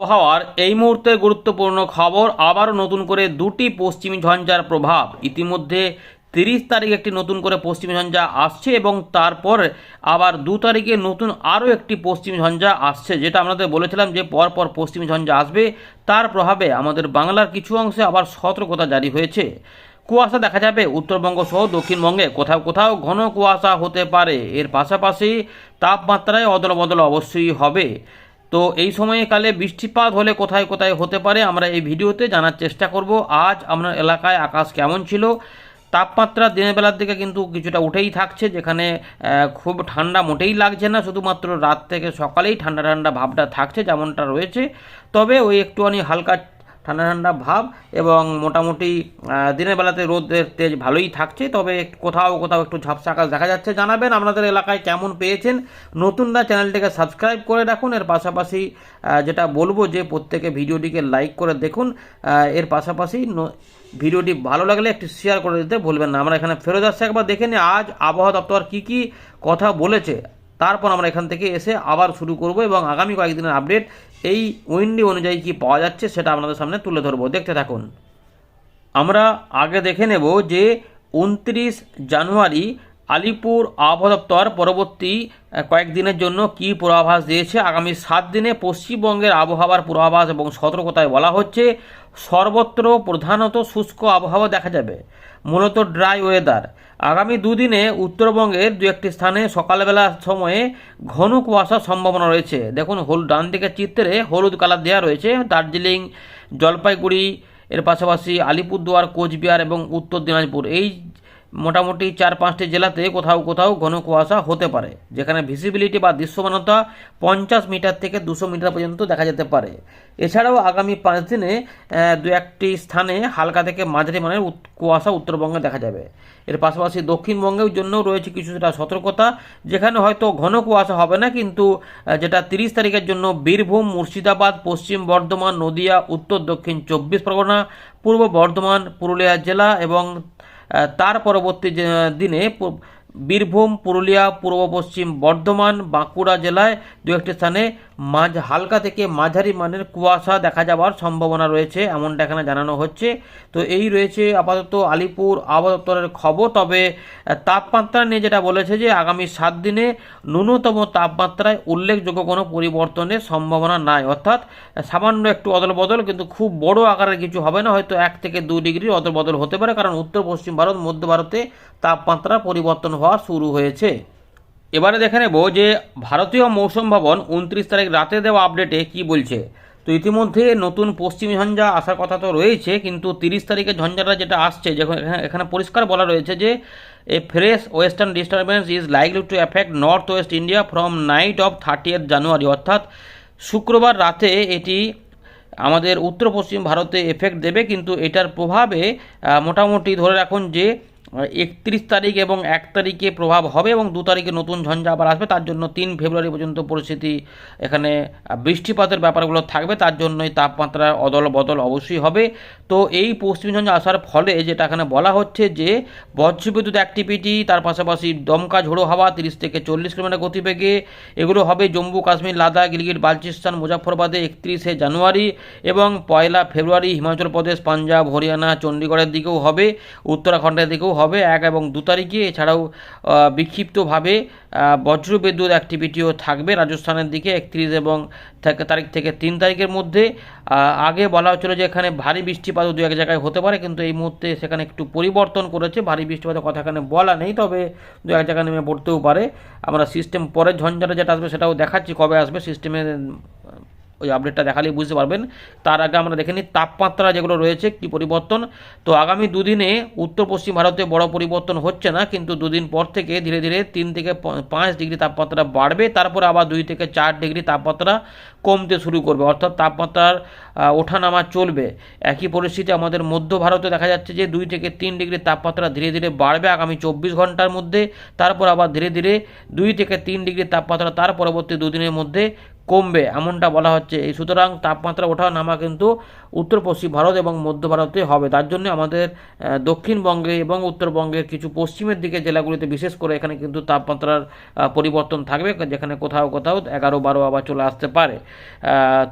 আবহাওয়ার এই মুহূর্তে গুরুত্বপূর্ণ খবর, আবারও নতুন করে দুটি পশ্চিমী ঝঞ্ঝার প্রভাব। ইতিমধ্যে তিরিশ তারিখ একটি নতুন করে পশ্চিমী ঝঞ্ঝা আসছে এবং তারপর আবার দু তারিখে নতুন আরও একটি পশ্চিমী ঝঞ্ঝা আসছে। যেটা আমাদের বলেছিলাম যে পরপর পশ্চিমী ঝঞ্ঝা আসবে, তার প্রভাবে আমাদের বাংলার কিছু অংশে আবার সতর্কতা জারি হয়েছে। কুয়াশা দেখা যাবে উত্তরবঙ্গ সহ দক্ষিণবঙ্গে। কোথাও কোথাও ঘন কুয়াশা হতে পারে। এর পাশাপাশি তাপমাত্রায় অদল বদল অবশ্যই হবে। তো এই সময়ে কালে বৃষ্টিপাত হলে কোথায় কোথায় হতে পারে আমরা এই ভিডিওতে জানার চেষ্টা করব। আজ আপনার এলাকায় আকাশ কেমন ছিল? তাপমাত্রা দিনের বেলার দিকে কিন্তু কিছুটা উঠেই থাকছে, যেখানে খুব ঠান্ডা মোটেই লাগছে না, শুধুমাত্র রাত থেকে সকালেই ঠান্ডা ঠান্ডা ভাবটা থাকছে, যেমনটা রয়েছে। তবে ওই একটুখানি হালকা ঠান্ডা ঠান্ডা ভাব এবং মোটামুটি দিনের বেলাতে রোদের তেজ ভালোই থাকছে, তবে কোথাও কোথাও একটু ঝাপসা আকাশ দেখা যাচ্ছে। জানাবেন আপনাদের এলাকায় কেমন পেয়েছেন। নতুনরা চ্যানেলটিকে সাবস্ক্রাইব করে রাখুন। এর পাশাপাশি যেটা বলব যে প্রত্যেকে ভিডিওটিকে লাইক করে দেখুন। এর পাশাপাশি ভিডিওটি ভালো লাগলে একটু শেয়ার করে দিতে ভুলবেন না। আমরা এখানে ফেরত আসছি। একবার দেখে নিই, আজ আবহাওয়া দপ্তর কী কী কথা বলেছে। তারপর আমরা এখান থেকে এসে আবার শুরু করব এবং আগামী কয়েকদিনের আপডেট এই উইন্ডি অনুযায়ী কি পাওয়া যাচ্ছে সেটা আপনাদের সামনে তুলে ধরবো। দেখতে থাকুন। আমরা আগে দেখে নেব যে উনত্রিশ জানুয়ারি আলিপুর আবহাওয়া দপ্তর পরবর্তী কয়েকদিনের জন্য কি পূর্বাভাস দিয়েছে? আগামী সাত দিনে পশ্চিমবঙ্গের আবহাওয়ার পূর্বাভাস এবং সতর্কতায় বলা হচ্ছে, সর্বত্র প্রধানত শুষ্ক আবহাওয়া দেখা যাবে। মূলত ড্রাই ওয়েদার। আগামী দুদিনে উত্তরবঙ্গের দু একটি স্থানে সকালবেলার সময়ে ঘন কুয়াশার সম্ভাবনা রয়েছে। দেখুন, হল ডান দিকের চিত্রে হলুদ কালার দেওয়া রয়েছে। দার্জিলিং, জলপাইগুড়ি, এর পাশাপাশি আলিপুরদুয়ার, কোচবিহার এবং উত্তর দিনাজপুর। এই মোটামুটি চার পাঁচটি জেলাতে কোথাও কোথাও ঘন কুয়াশা হতে পারে, যেখানে ভিসিবিলিটি বা দৃশ্যমানতা পঞ্চাশ মিটার থেকে দুশো মিটার পর্যন্ত দেখা যেতে পারে। এছাড়াও আগামী পাঁচ দিনে দু একটি স্থানে হালকা থেকে মাঝারি মানের কুয়াশা উত্তরবঙ্গে দেখা যাবে। এর পাশাপাশি দক্ষিণবঙ্গের জন্যও রয়েছে কিছুটা সতর্কতা, যেখানে হয়তো ঘন কুয়াশা হবে না, কিন্তু যেটা তিরিশ তারিখের জন্য বীরভূম, মুর্শিদাবাদ, পশ্চিম বর্ধমান, নদিয়া, উত্তর দক্ষিণ চব্বিশ পরগনা, পূর্ব বর্ধমান, পুরুলিয়া জেলা এবং তার পরবর্তী দিনে বীরভূম, পুরুলিয়া, পূর্ব পশ্চিম বর্ধমান, বাঁকুড়া জেলায় দু একটি স্থানে মাঝ হালকা থেকে মাঝারি মানের কুয়াশা দেখা যাওয়ার সম্ভাবনা রয়েছে এমনটা এখানে জানানো হচ্ছে। তো এই রয়েছে আপাতত আলিপুর আবহাওয়া দপ্তরের খবর। তবে তাপমাত্রা নিয়ে যেটা বলেছে যে আগামী সাত দিনে ন্যূনতম তাপমাত্রায় উল্লেখযোগ্য কোনো পরিবর্তনের সম্ভাবনা নাই। অর্থাৎ সামান্য একটু অদল বদল কিন্তু খুব বড় আকারের কিছু হবে না। হয়তো এক থেকে দু ডিগ্রি অদল বদল হতে পারে, কারণ উত্তর পশ্চিম ভারত, মধ্য ভারতে তাপমাত্রা পরিবর্তন হওয়া শুরু হয়েছে। এবারে দেখে নেব যে ভারতীয় মৌসুম ভবন উনত্রিশ তারিখ রাতে দেওয়া আপডেটে কি বলছে। তো ইতিমধ্যে নতুন পশ্চিম ঝঞ্ঝা আসার কথা তো রয়েছে, কিন্তু তিরিশ তারিখে ঝঞ্ঝাটা যেটা আসছে যখন এখানে- এখানে পরিষ্কার বলা রয়েছে যে a fresh western disturbance is likely to affect north west India from night of thirtieth January অর্থাৎ শুক্রবার রাতে এটি আমাদের উত্তর পশ্চিম ভারতে এফেক্ট দেবে, কিন্তু এটার প্রভাবে মোটামুটি ধরে রাখুন যে একত্রিশ তারিখ এবং এক তারিখে প্রভাব হবে এবং দু তারিখে নতুন ঝঞ্ঝা আবার আসবে, তার জন্য তিন ফেব্রুয়ারি পর্যন্ত পরিস্থিতি এখানে বৃষ্টিপাতের ব্যাপারগুলো থাকবে, তার জন্যই তাপমাত্রার অদল বদল অবশ্যই হবে। তো এই পশ্চিম ঝঞ্ঝা আসার ফলে যেটা এখানে বলা হচ্ছে যে, বজ্রবিদ্যুৎ অ্যাক্টিভিটি তার পাশাপাশি দমকা ঝোড়ো হাওয়া তিরিশ থেকে চল্লিশ কিলোমিটার গতিবেগে, এগুলো হবে জম্মু, কাশ্মীর, লাদাখ, গিলগিট, বালচিস্তান মুজাফরবাদে একত্রিশে জানুয়ারি এবং পয়লা ফেব্রুয়ারি হিমাচল প্রদেশ, পাঞ্জাব, হরিয়ানা চণ্ডীগড়ের দিকেও হবে, উত্তরাখণ্ডের দিকেও হবে। এক এবং দু তারিখে। এছাড়াও বিক্ষিপ্তভাবে বজ্র বিদ্যুৎ অ্যাক্টিভিটিও থাকবে রাজস্থানের দিকে একত্রিশ এবং তারিখ থেকে তিন তারিখের মধ্যে। আগে বলা হচ্ছিল যে এখানে ভারী বৃষ্টিপাতও দু এক জায়গায় হতে পারে, কিন্তু এই মুহূর্তে সেখানে একটু পরিবর্তন করেছে। ভারী বৃষ্টিপাতের কথা এখানে বলা নেই, তবে দু এক জায়গায় নেমে পড়তেও পারে। আমরা সিস্টেম পরের ঝঞ্ঝাটা যেটা আসবে সেটাও দেখাচ্ছি কবে আসবে সিস্টেমের ওই আপডেটটা দেখালেই বুঝতে পারবেন। তার আগে আমরা দেখে নিই তাপমাত্রা যেগুলো রয়েছে, কি পরিবর্তন? তো আগামী দুদিনে উত্তর পশ্চিম ভারতে বড় পরিবর্তন হচ্ছে না, কিন্তু দুদিন পর থেকে ধীরে ধীরে তিন থেকে পাঁচ ডিগ্রি তাপমাত্রা বাড়বে। তারপরে আবার দুই থেকে চার ডিগ্রি তাপমাত্রা কমতে শুরু করবে। অর্থাৎ তাপমাত্রার ওঠানামা চলবে। একই পরিস্থিতি আমাদের মধ্য ভারতে দেখা যাচ্ছে যে দুই থেকে তিন ডিগ্রি তাপমাত্রা ধীরে ধীরে বাড়বে আগামী চব্বিশ ঘণ্টার মধ্যে। তারপর আবার ধীরে ধীরে দুই থেকে তিন ডিগ্রি তাপমাত্রা তার পরবর্তী দুদিনের মধ্যে কমবে, এমনটা বলা হচ্ছে। এই সুতরাং তাপমাত্রা ওঠা নামা কিন্তু উত্তর পশ্চিম ভারত এবং মধ্য ভারতে হবে। তার জন্য আমাদের দক্ষিণবঙ্গে এবং উত্তরবঙ্গের কিছু পশ্চিমের দিকে জেলাগুলিতে বিশেষ করে এখানে কিন্তু তাপমাত্রার পরিবর্তন থাকবে, যেখানে কোথাও কোথাও এগারো বারো আবার চলে আসতে পারে।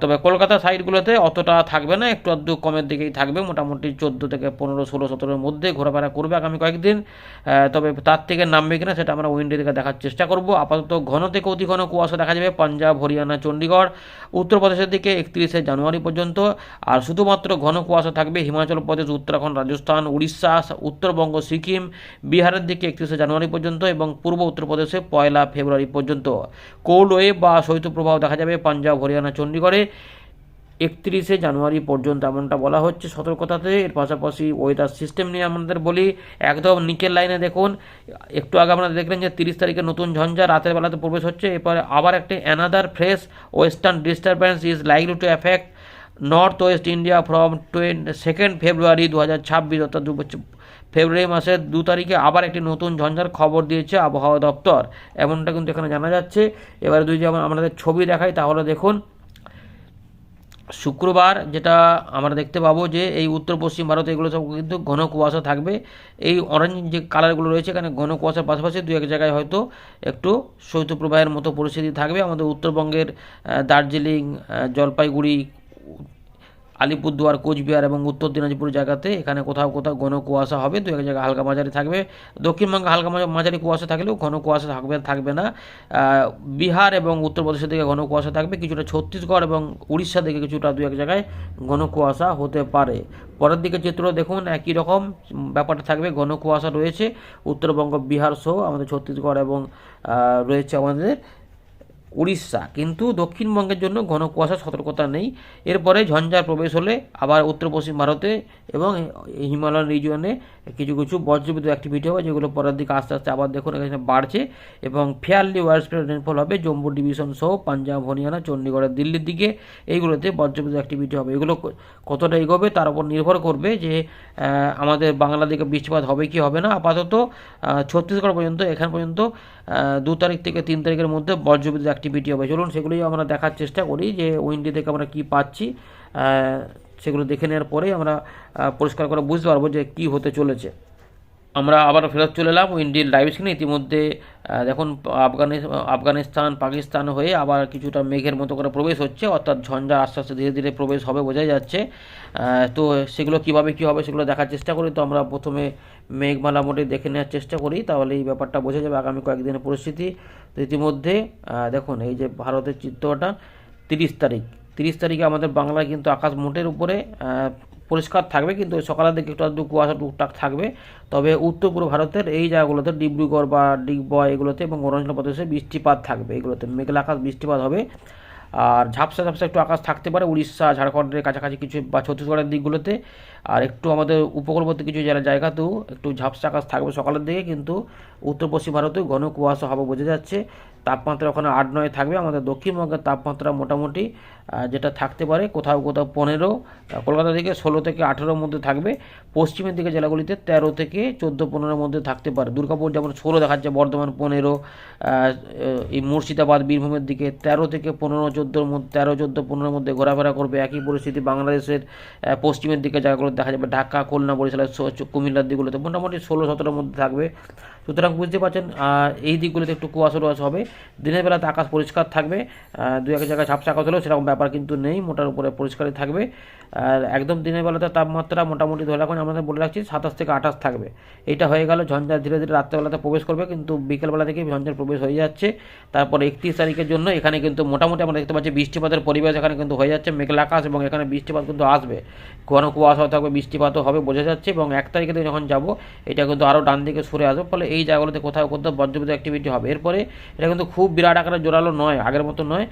তবে কলকাতা সাইডগুলোতে অতটা থাকবে না, একটু আধটু কমের দিকেই থাকবে। মোটামুটি চোদ্দ থেকে পনেরো, ষোলো, সতেরোর মধ্যে ঘোরাফেরা করবে আগামী কয়েকদিন। তবে তার থেকে নামবে কিনা সেটা আমরা উইন্ডে থেকে দেখার চেষ্টা করব। আপাতত ঘন থেকে অতি ঘন কুয়াশা দেখা যাবে। পাঞ্জাব, হরিয়ানা চণ্ডীগড় উত্তরপ্রদেশের দিকে একত্রিশে জানুয়ারি পর্যন্ত, আর শুধুমাত্র ঘন কুয়াশা থাকবে হিমাচল প্রদেশ, উত্তরাখণ্ড, রাজস্থান, উড়িষ্যা, উত্তরবঙ্গ, সিকিম, বিহারের দিকে একত্রিশে জানুয়ারি পর্যন্ত এবং পূর্ব উত্তরপ্রদেশে পয়লা ফেব্রুয়ারি পর্যন্ত। কোল্ড ওয়েভ বা শৈত্যপ্রবাহ দেখা যাবে পাঞ্জাব, হরিয়ানা চণ্ডীগড়ে একত্রিশে জানুয়ারি পর্যন্ত এমনটা বলা হচ্ছে। সতর্কতাতে এর পাশাপাশি ওয়েদার সিস্টেম নিয়ে আমাদের বলি, একদম নিচের লাইনে দেখুন, একটু আগে আপনারা দেখলেন যে তিরিশ তারিখে নতুন ঝঞ্ঝা, রাতের বেলাতে প্রবেশ হচ্ছে, এরপরে আবার একটি another fresh western disturbance is likely to affect north west India from twenty second February দু হাজার ছাব্বিশ অর্থাৎ দু ফেব্রুয়ারি মাসের দু তারিখে আবার একটি নতুন ঝঞ্ঝার খবর দিয়েছে আবহাওয়া দপ্তর। এমনটা কিন্তু এখানে জানা যাচ্ছে। এবারে যদি আমাদের ছবি দেখাই, তাহলে দেখুন শুক্রবার যেটা আমরা দেখতে পাবো যে এই উত্তর পশ্চিম ভারতে এগুলো সব কিন্তু ঘন কুয়াশা থাকবে। এই অরেঞ্জ যে কালারগুলো রয়েছে এখানে ঘন কুয়াশার পাশাপাশি দু এক জায়গায় হয়তো একটু শৈত্যপ্রবাহের মতো পরিস্থিতি থাকবে। আমাদের উত্তরবঙ্গের দার্জিলিং জলপাইগুড়ি আলিপুরদুয়ার, কোচবিহার এবং উত্তর দিনাজপুর জায়গাতে এখানে কোথাও কোথাও ঘন কুয়াশা হবে। দু এক জায়গায় হালকা মাঝারি থাকবে। দক্ষিণবঙ্গে হালকা মাঝারি কুয়াশা থাকলেও ঘন কুয়াশা থাকবে থাকবে না। বিহার এবং উত্তরপ্রদেশের দিকে ঘন কুয়াশা থাকবে। কিছুটা ছত্তিশগড় এবং উড়িষ্যা দিকে কিছুটা দু এক জায়গায় ঘন কুয়াশা হতে পারে। পরের দিকে চিত্র দেখুন, একই রকম ব্যাপারটা থাকবে। ঘন কুয়াশা রয়েছে। উত্তরবঙ্গ, বিহার সহ আমাদের ছত্তিশগড় এবং রয়েছে আমাদের উড়িষ্যা। কিন্তু দক্ষিণবঙ্গের জন্য ঘন কুয়াশা, সতর্কতা নেই। এরপরে ঝঞ্ঝার প্রবেশ হলে আবার উত্তর পশ্চিম ভারতে এবং হিমালয়ান রিজিয়নে কিছু কিছু বজ্রবিদ্যুৎ অ্যাক্টিভিটি হবে, যেগুলো পরের দিকে আস্তে আস্তে আবার দেখুন এখানে বাড়ছে এবং ফেয়ারলি ওয়াইডস্প্রেড রেনফল হবে জম্মু ডিভিশন সহ পাঞ্জাব, হরিয়ানা চণ্ডীগড়ের দিল্লির দিকে। এইগুলোতে বজ্রবিদ্যুৎ অ্যাক্টিভিটি হবে। এগুলো কতটা এগোবে তার উপর নির্ভর করবে যে আমাদের বাংলা দিকে বৃষ্টিপাত হবে কি হবে না। আপাতত ছত্তিশগড় পর্যন্ত, এখান পর্যন্ত দু তারিখ থেকে তিন তারিখের মধ্যে বজ্রবিদ্যুৎ অ্যাক্টিভিটি হবে। চলুন সেগুলোই আমরা দেখার চেষ্টা করি যে উইন্ডি থেকে আমরা কি পাচ্ছি সেগুলো দেখে নেওয়ার পরেই আমরা পরিষ্কার করে বুঝতে পারব যে কী হতে চলেছে। আমরা আবার ফেরত চলে এলাম ইন্ডিয়ান লাইভ স্ক্রিনে ইতিমধ্যে দেখুন আফগানি আফগানিস্তান, পাকিস্তান হয়ে আবার কিছুটা মেঘের মতো করে প্রবেশ হচ্ছে। অর্থাৎ ঝঞ্ঝা আস্তে আস্তে ধীরে ধীরে প্রবেশ হবে বোঝাই যাচ্ছে। তো সেগুলো কীভাবে কী হবে সেগুলো দেখার চেষ্টা করি। তো আমরা প্রথমে মেঘমালা মোটে দেখে নেওয়ার চেষ্টা করি। তাহলে এই ব্যাপারটা বোঝা যাবে আগামী কয়েকদিনের পরিস্থিতি। তো ইতিমধ্যে দেখুন, এই যে ভারতের চিত্রটা, তিরিশ তারিখ। তিরিশ তারিখে আমাদের বাংলায় কিন্তু আকাশ মোটের উপরে পরিষ্কার থাকবে, কিন্তু সকালের দিকে একটু কুয়াশা টুকটাক থাকবে। তবে উত্তর পূর্ব ভারতের এই জায়গাগুলোতে ডিব্রুগড় বা ডিগবয় এগুলোতে এবং অরুণাচল প্রদেশে বৃষ্টিপাত থাকবে। এগুলোতে মেঘলা আকাশ, বৃষ্টিপাত হবে। আর ঝাপসা ঝাপসা একটু আকাশ থাকতে পারে। উড়িষ্যা, ঝাড়খণ্ডের কাছাকাছি কিছু বা ছত্তিশগড়ের দিকগুলোতে। আর একটু আমাদের উপকূলবর্তী কিছু জেলা, জায়গাতেও একটু ঝাপসা আকাশ থাকবে সকালের দিকে, কিন্তু উত্তর পশ্চিম ভারতেও ঘন কুয়াশা হবে বোঝা যাচ্ছে। তাপমাত্রা ওখানে আট নয় থাকবে। আমাদের দক্ষিণবঙ্গের তাপমাত্রা মোটামুটি যেটা থাকতে পারে কোথাও কোথাও পনেরো কলকাতা থেকে ষোলো থেকে আঠেরোর মধ্যে থাকবে। পশ্চিমের দিকে জেলাগুলিতে তেরো থেকে চোদ্দ পনেরোর মধ্যে থাকতে পারে। দুর্গাপুর যেমন ষোলো দেখাচ্ছে, বর্ধমান পনেরো এই মুর্শিদাবাদ, বীরভূমের দিকে তেরো থেকে পনেরো, চোদ্দোর মধ্যে, তেরো, চোদ্দ, পনেরোর মধ্যে ঘোরাফেরা করবে। একই পরিস্থিতি বাংলাদেশের পশ্চিমের দিকে জায়গাগুলো দেখা যাবে ঢাকা, খুলনা বরিশালের স- কুমিল্লার দিকগুলোতে মোটামুটি ষোলো, সতেরোর মধ্যে থাকবে। সুতরাং বুঝতে পারছেন এই দিকগুলোতে একটু কুয়াশা টুয়াশা হবে। দিনের বেলাতে আকাশ পরিষ্কার থাকবে দু এক জায়গায় ঝাপসা আকাশ হলেও সেরকম ব্যাপার কিন্তু নেই, মোটার উপরে পরিষ্কারই থাকবে। আর একদম দিনের বেলাতে তাপমাত্রা মোটামুটি ধরে রাখুন আমাদের বলে রাখছি সাতাশ থেকে আঠাশ থাকবে। এটা হয়ে গেল ঝঞ্ঝা ধীরে ধীরে রাত্রেবেলাতে প্রবেশ করবে, কিন্তু বিকেলবেলা থেকে ঝঞ্ঝার প্রবেশ হয়ে যাচ্ছে। তারপর একত্রিশ তারিখের জন্য এখানে কিন্তু মোটামুটি আমরা দেখতে পাচ্ছি বৃষ্টিপাতের পরিবেশ এখানে কিন্তু হয়ে যাচ্ছে, মেঘলা আকাশ এবং এখানে বৃষ্টিপাত কিন্তু আসবে। ঘন কুয়াশাও থাকবে, বৃষ্টিপাতও হবে, বোঝা যাচ্ছে। এবং এক তারিখে যখন যাব, এটা কিন্তু আরও ডান দিকে সরে আসবে, ফলে এই জায়গাগুলোতে কোথাও কোথাও বজ্রবিদ্যুৎ অ্যাক্টিভিটি হবে। এরপরে এটা কিন্তু খুব বিরাট আকারে জোরালো নয়, আগের মতো নয়।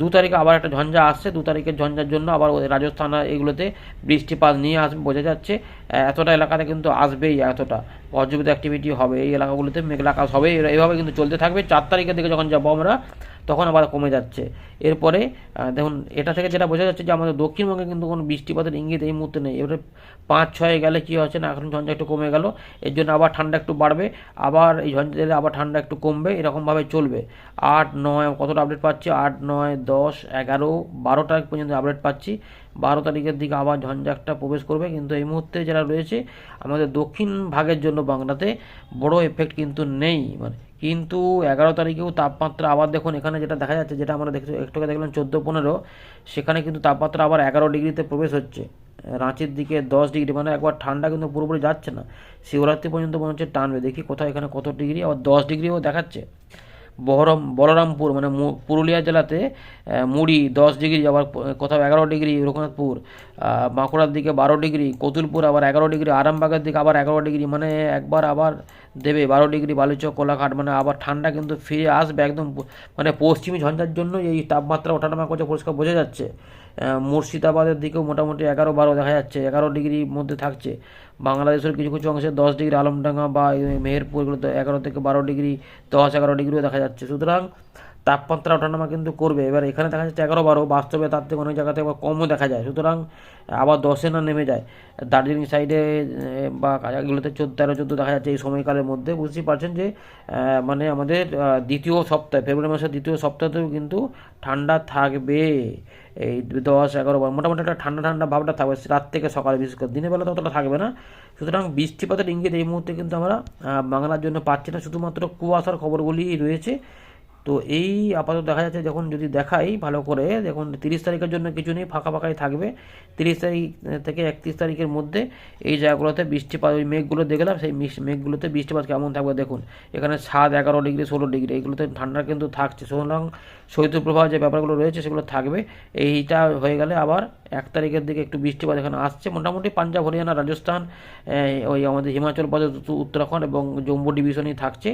দু তারিখে আবার একটা ঝঞ্ঝা আসছে, দু তারিখের ঝঞ্ঝার জন্য আবার রাজস্থান এগুলোতে বৃষ্টিপাত নিয়ে আসবে বোঝা যাচ্ছে। এতটা এলাকাতে কিন্তু আসবেই এতটা। বজ্রবিদ্যুৎ অ্যাক্টিভিটি হবে এই এলাকাগুলোতে, মেঘলা আকাশ হবে এইভাবে কিন্তু চলতে থাকবে। চার তারিখের দিকে যখন যাব আমরা তখন আবার কমে যাচ্ছে। এরপরে দেখুন, এটা থেকে যেটা বোঝা যাচ্ছে যে আমাদের দক্ষিণবঙ্গে কিন্তু কোনো বৃষ্টিপাতের ইঙ্গিত এই মুহূর্তে নেই। এবারে পাঁচ ছয়ে গেলে কী হচ্ছে না, এখন ঝঞ্ঝা একটু কমে গেল, এর জন্য আবার ঠান্ডা একটু বাড়বে, আবার এই ঝঞ্ঝা দিলে আবার ঠান্ডা একটু কমবে, এরকমভাবে চলবে। আট, নয়, কতটা আপডেট পাচ্ছি? আট, নয়, দশ, এগারো বারো তারিখ পর্যন্ত আপডেট পাচ্ছি। বারো তারিখের দিকে আবার ঝঞ্ঝাটটা প্রবেশ করবে। কিন্তু এই মুহূর্তে যারা রয়েছে, আমাদের দক্ষিণ ভাগের জন্য বাংলাতে বড় এফেক্ট কিন্তু নেই। মানে কিন্তু এগারো তারিখেও তাপমাত্রা আবার দেখুন, এখানে যেটা দেখা যাচ্ছে, যেটা আমরা দেখছি একটু দেখলাম চোদ্দ পনেরো, সেখানে কিন্তু তাপমাত্রা আবার এগারো ডিগ্রিতে প্রবেশ হচ্ছে। রাঁচির দিকে দশ ডিগ্রি মানে একবার ঠান্ডা কিন্তু পুরোপুরি যাচ্ছে না। শিবরাত্রি পর্যন্ত মনে হচ্ছে টানবে। দেখি কোথায় এখানে কত ডিগ্রি, আবার দশ ডিগ্রিও দেখাচ্ছে। বহরম, বলরামপুর মানে পুরুলিয়া জেলাতে মুড়ি দশ ডিগ্রি, আবার কোথাও এগারো ডিগ্রি রঘুনাথপুর বাঁকুড়ার দিকে বারো ডিগ্রি, কতুলপুর আবার এগারো ডিগ্রি, আরামবাগের দিকে আবার এগারো ডিগ্রি মানে একবার আবার দেবে বারো ডিগ্রি, বালুচক, কোলাঘাট মানে আবার ঠান্ডা কিন্তু ফিরে আসবে একদম মানে পশ্চিমী ঝঞ্ঝার জন্য এই তাপমাত্রা ওঠানামা করছে, পরিষ্কার বোঝা যাচ্ছে। মুর্শিদাবাদের দিকেও মোটামুটি এগারো বারো দেখা যাচ্ছে, এগারো ডিগ্রির মধ্যে থাকছে। বাংলাদেশের কিছু কিছু অংশে দশ ডিগ্রি আলমডাঙ্গা বা মেহেরপুর এগুলো এগারো থেকে বারো ডিগ্রি দশ এগারো ডিগ্রিও দেখা যাচ্ছে। সুতরাং তাপমাত্রা ওঠানামা কিন্তু করবে। এবার এখানে দেখা যাচ্ছে এগারো বারো, বাস্তবে তার থেকে অনেক জায়গাতে আবার কমও দেখা যায়। সুতরাং, আবার দশে না নেমে যায়। দার্জিলিং সাইডে বা এগুলোতে চোদ্দ, তেরো, চোদ্দ দেখা যাচ্ছে এই সময়কালের মধ্যে। বুঝতেই পারছেন যে মানে আমাদের দ্বিতীয় সপ্তাহে, ফেব্রুয়ারি মাসের দ্বিতীয় সপ্তাহতেও কিন্তু ঠান্ডা থাকবে। এই দশ, এগারো বার, মোটামুটি একটা ঠান্ডা ঠান্ডা ভাবটা থাকবে রাত থেকে সকালে, বিশেষ করে। দিনের বেলা ততটা থাকবে না। সুতরাং বৃষ্টিপাতের ইঙ্গিত এই মুহূর্তে কিন্তু আমরা বাংলার জন্য পাচ্ছি না। শুধুমাত্র কুয়াশার খবরগুলি রয়েছে। তো এই আপাতত দেখা যাচ্ছে যখন যদি দেখাই ভালো করে, দেখুন তিরিশ তারিখের জন্য কিছু নেই, ফাঁকা ফাঁকাই থাকবে। তিরিশ তারিখ থেকে একত্রিশ তারিখের মধ্যে এই জায়গাগুলোতে বৃষ্টিপাত, ওই মেঘগুলো দেখলাম, সেই মেঘগুলোতে বৃষ্টিপাত কেমন থাকবে দেখুন। এখানে সাত, এগারো ডিগ্রি, ষোলো ডিগ্রি এইগুলোতে ঠান্ডা কিন্তু থাকছে। সুতরাং শৈত্যপ্রবাহ যে ব্যাপারগুলো রয়েছে সেগুলো থাকবে। এইটা হয়ে গেলে আবার এক তারিখের দিকে একটু বৃষ্টিপাত এখানে আসছে। মোটামুটি পাঞ্জাব, হরিয়ানা, রাজস্থান ওই আমাদের হিমাচল প্রদেশ, উত্তরাখণ্ড এবং জম্মু ডিভিশনই থাকছে।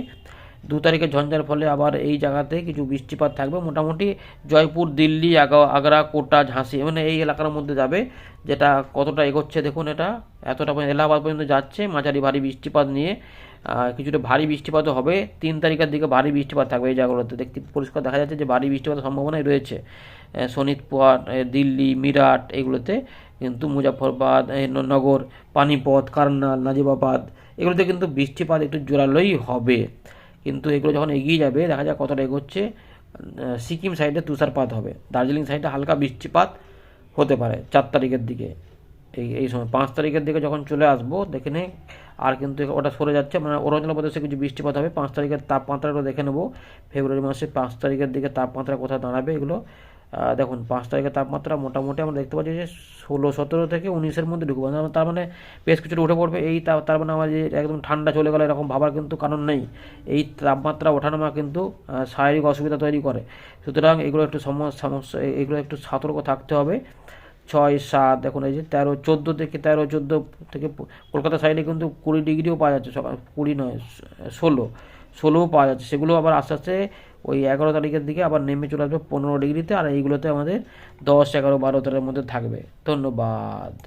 দু তারিখে ঝঞ্ঝার ফলে আবার এই জায়গাতে কিছু বৃষ্টিপাত থাকবে। মোটামুটি জয়পুর, দিল্লি, আগা- আগ্রা, কোটা, ঝাঁসি মানে এই এলাকার মধ্যে যাবে। যেটা কতটা এগোচ্ছে দেখুন এটা। এতটা পর্যন্ত, এলাহাবাদ পর্যন্ত যাচ্ছে। মাঝারি ভারী বৃষ্টিপাত নিয়ে কিছুটা ভারী বৃষ্টিপাতও হবে। তিন তারিখের দিকে ভারী বৃষ্টিপাত থাকবে এই জায়গাগুলোতে। দেখতে পরিষ্কার দেখা যাচ্ছে যে ভারী বৃষ্টিপাতের সম্ভাবনাই রয়েছে। শোনিতপুর দিল্লি, মিরাট এগুলোতে। কিন্তু মুজাফরবাদ নগর, পানিপথ, কারনাল, নাজিবাবাদ এগুলোতে কিন্তু বৃষ্টিপাত একটু জোরালোই হবে। কিন্তু এগুলো যখন এগিয়ে যাবে, দেখা যায় কতটা এগোচ্ছে সিকিম সাইডে তুষারপাত হবে। দার্জিলিং সাইডে হালকা বৃষ্টিপাত হতে পারে চার তারিখের দিকে। এই এই সময় পাঁচ তারিখের দিকে যখন চলে আসব, দেখে নে আর কিন্তু ওটা সরে যাচ্ছে মানে অরুণাচল প্রদেশে কিছু বৃষ্টিপাত হবে, পাঁচ তারিখের তাপমাত্রাগুলো দেখে নেব। ফেব্রুয়ারি মাসে পাঁচ তারিখের দিকে তাপমাত্রা কোথায় দাঁড়াবে এগুলো দেখুন, পাঁচ তারিখের তাপমাত্রা মোটামুটি আমরা দেখতে পাচ্ছি যে ষোলো, সতেরো থেকে উনিশের মধ্যে ঢুকবো। মানে তার মানে বেশ কিছুটা উঠে পড়বে। এই তার মানে আমার যে একদম ঠান্ডা চলে গেলে, এরকম ভাবার কিন্তু কারণ নেই। এই তাপমাত্রা ওঠানামা কিন্তু শারীরিক অসুবিধা তৈরি করে। সুতরাং এগুলো একটু সমস্যা এগুলো একটু সতর্ক থাকতে হবে। ছয়, সাত, দেখুন, এই যে তেরো, চোদ্দ থেকে তেরো, চোদ্দ থেকে কলকাতা সাইডে কিন্তু কুড়ি ডিগ্রিও পাওয়া যাচ্ছে। সকাল কুড়ি নয়, ষোলো। ষোলোও পাওয়া যাচ্ছে। সেগুলো আবার আস্তে আস্তে ওই এগারো তারিখের দিকে আবার নেমে চলে আসবে পনেরো ডিগ্রিতে, আর এইগুলোতে আমাদের দশ, এগারো, বারো তারিখের মধ্যে থাকবে। ধন্যবাদ।